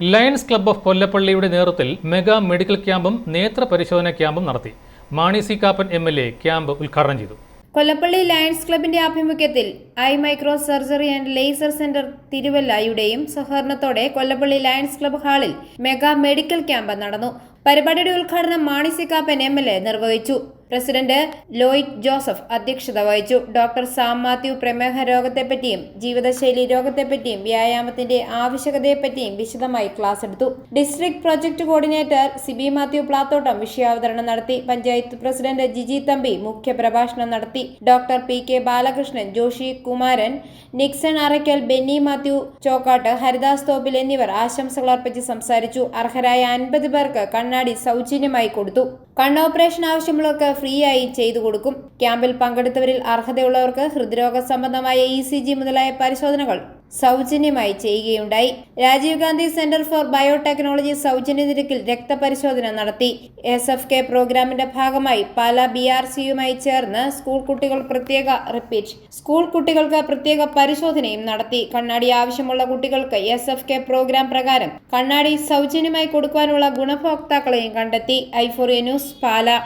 Lions club of കൊല്ലപ്പള്ളിയുടെ നേതൃത്വത്തിൽ mega medical ക്യാമ്പും നേത്ര പരിശോധന ക്യാമ്പും നടത്തി. Mani C Kappan M L A camp ഉദ്ഘാടനം ചെയ്തു. കൊല്ലപ്പള്ളി ലയൺസ് ക്ലബിന്റെ ആഭിമുഖ്യത്തിൽ eye micro surgery and laser centre തിരുവല്ലയുടെയും സഹകരണത്തോടെ കൊല്ലപ്പള്ളി ലയൺസ് ക്ലബ് ഹാളിൽ മെഗാ മെഡിക്കൽ ക്യാമ്പ് നടന്നു. പരിപാടിയുടെ ഉദ്ഘാടനം Mani C Kappan M L A നിർവഹിച്ചു. പ്രസിഡന്റ് ലോയിഡ് ജോസഫ് അധ്യക്ഷത വഹിച്ചു. ഡോക്ടർ സാം മാത്യു പ്രമേഹ രോഗത്തെപ്പറ്റിയും ജീവിതശൈലി രോഗത്തെപ്പറ്റിയും വ്യായാമത്തിന്റെ ആവശ്യകതയെപ്പറ്റിയും വിശദമായി ക്ലാസ് എടുത്തു. District project coordinator Sibi Mathew Plathottam വിഷയാവതരണം നടത്തി. പഞ്ചായത്ത് പ്രസിഡന്റ് ജിജി തമ്പി മുഖ്യപ്രഭാഷണം നടത്തി. Doctor P K Balakrishnan Joshy Kumaran Nixon Arackal Benny Mathew Chokkattu Haridas Thoppil എന്നിവർ ആശംസകൾ അർപ്പിച്ച് സംസാരിച്ചു. അർഹരായ അൻപത് പേർക്ക് കണ്ണാടി സൗജന്യമായി കൊടുത്തു. കണ്ണോപ്പറേഷൻ ആവശ്യമുള്ളവർക്ക് ഫ്രീ ആയി ചെയ്തു കൊടുക്കും. ക്യാമ്പിൽ പങ്കെടുത്തവരിൽ അർഹതയുള്ളവർക്ക് ഹൃദ്രോഗ സംബന്ധമായ ഇ സി ജി മുതലായ പരിശോധനകൾ സൗജന്യമായി ചെയ്യുകയുണ്ടായി. Rajiv Gandhi centre for biotechnology സൗജന്യ നിരക്കിൽ രക്തപരിശോധന നടത്തി. എസ് എഫ് കെ പ്രോഗ്രാമിന്റെ ഭാഗമായി പാല ബി ആർ സിയുമായി ചേർന്ന് സ്കൂൾ കുട്ടികൾ പ്രത്യേക റിപ്പീറ്റ് സ്കൂൾ കുട്ടികൾക്ക് പ്രത്യേക പരിശോധനയും നടത്തി. കണ്ണാടി ആവശ്യമുള്ള കുട്ടികൾക്ക് എസ് എഫ് കെ പ്രോഗ്രാം പ്രകാരം കണ്ണാടി സൗജന്യമായി കൊടുക്കാനുള്ള ഗുണഭോക്താക്കളെയും കണ്ടെത്തി. ഐഫോറിയ ന്യൂസ് പാല.